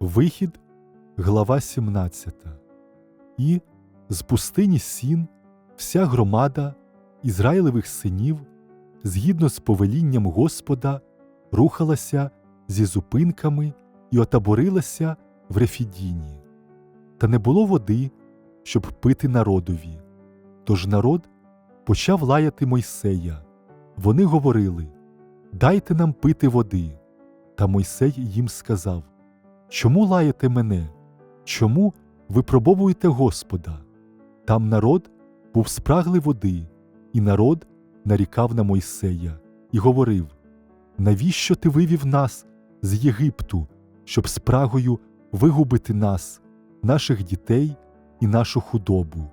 Вихід, глава 17. І з пустині сін вся громада Ізраїлевих синів, згідно з повелінням Господа, рухалася зі зупинками і отаборилася в Рефідіні. Та не було води, щоб пити народові. Тож народ почав лаяти Мойсея. Вони говорили: Дайте нам пити води. Та Мойсей їм сказав: Чому лаєте мене? Чому випробовуєте Господа? Там народ був спрагли води, і народ нарікав на Мойсея і говорив: Навіщо ти вивів нас з Єгипту, щоб спрагою вигубити нас, наших дітей і нашу худобу?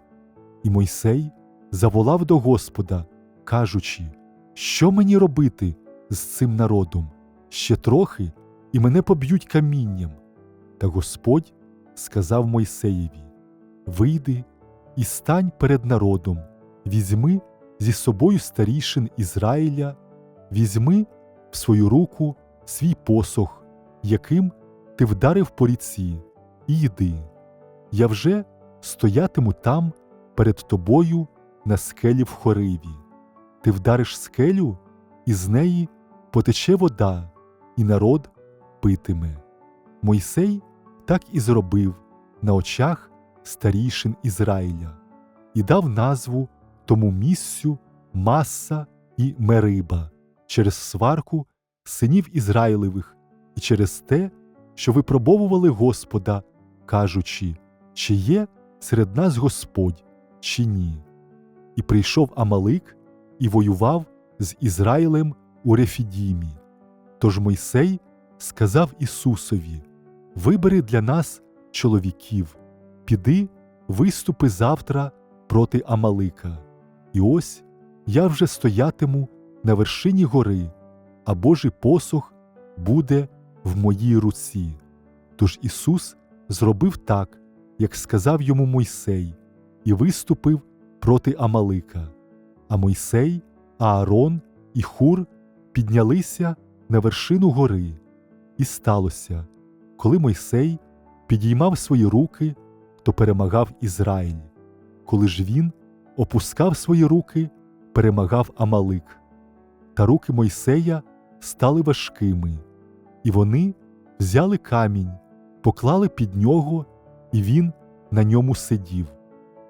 І Мойсей заволав до Господа, кажучи, що мені робити з цим народом? Ще трохи, і мене поб'ють камінням. Та Господь сказав Мойсеєві: Вийди і стань перед народом, візьми зі собою старішин Ізраїля, візьми в свою руку свій посох, яким ти вдарив по ріці, і йди. Я вже стоятиму там перед тобою на скелі в хориві. Ти вдариш скелю, і з неї потече вода, і народ питиме. Мойсей так і зробив на очах старішин Ізраїля і дав назву тому місцю Масса і Мериба через сварку синів Ізраїлевих і через те, що випробовували Господа, кажучи, чи є серед нас Господь, чи ні. І прийшов Амалик і воював з Ізраїлем у Рефідімі. Тож Мойсей сказав Ісусові: Вибери для нас чоловіків, піди, виступи завтра проти Амалика. І ось я вже стоятиму на вершині гори, а Божий посох буде в моїй руці. Тож Ісус зробив так, як сказав йому Мойсей, і виступив проти Амалика. А Мойсей, Аарон і Хур піднялися на вершину гори. І сталося, коли Мойсей підіймав свої руки, то перемагав Ізраїль. Коли ж він опускав свої руки, перемагав Амалик. Та руки Мойсея стали важкими, і вони взяли камінь, поклали під нього, і він на ньому сидів.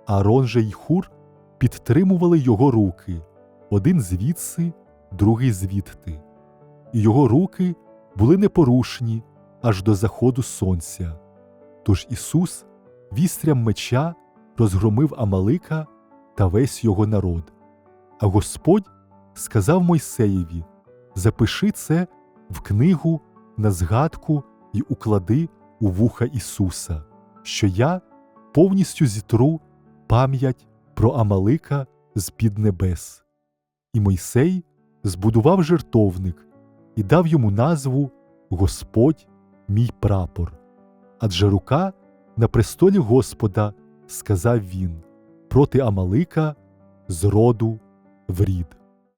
Аарон же й Хур підтримували його руки, один звідси, другий звідти. І його руки були непорушні аж до заходу сонця. Тож Ісус вістрям меча розгромив Амалика та весь його народ. А Господь сказав Мойсеєві: Запиши це в книгу на згадку й уклади у вуха Ісуса, що я повністю зітру пам'ять про Амалика з під небес. І Мойсей збудував жертовник і дав йому назву Господь мій прапор. Адже рука на престолі Господа, сказав він, проти Амалика з роду в рід.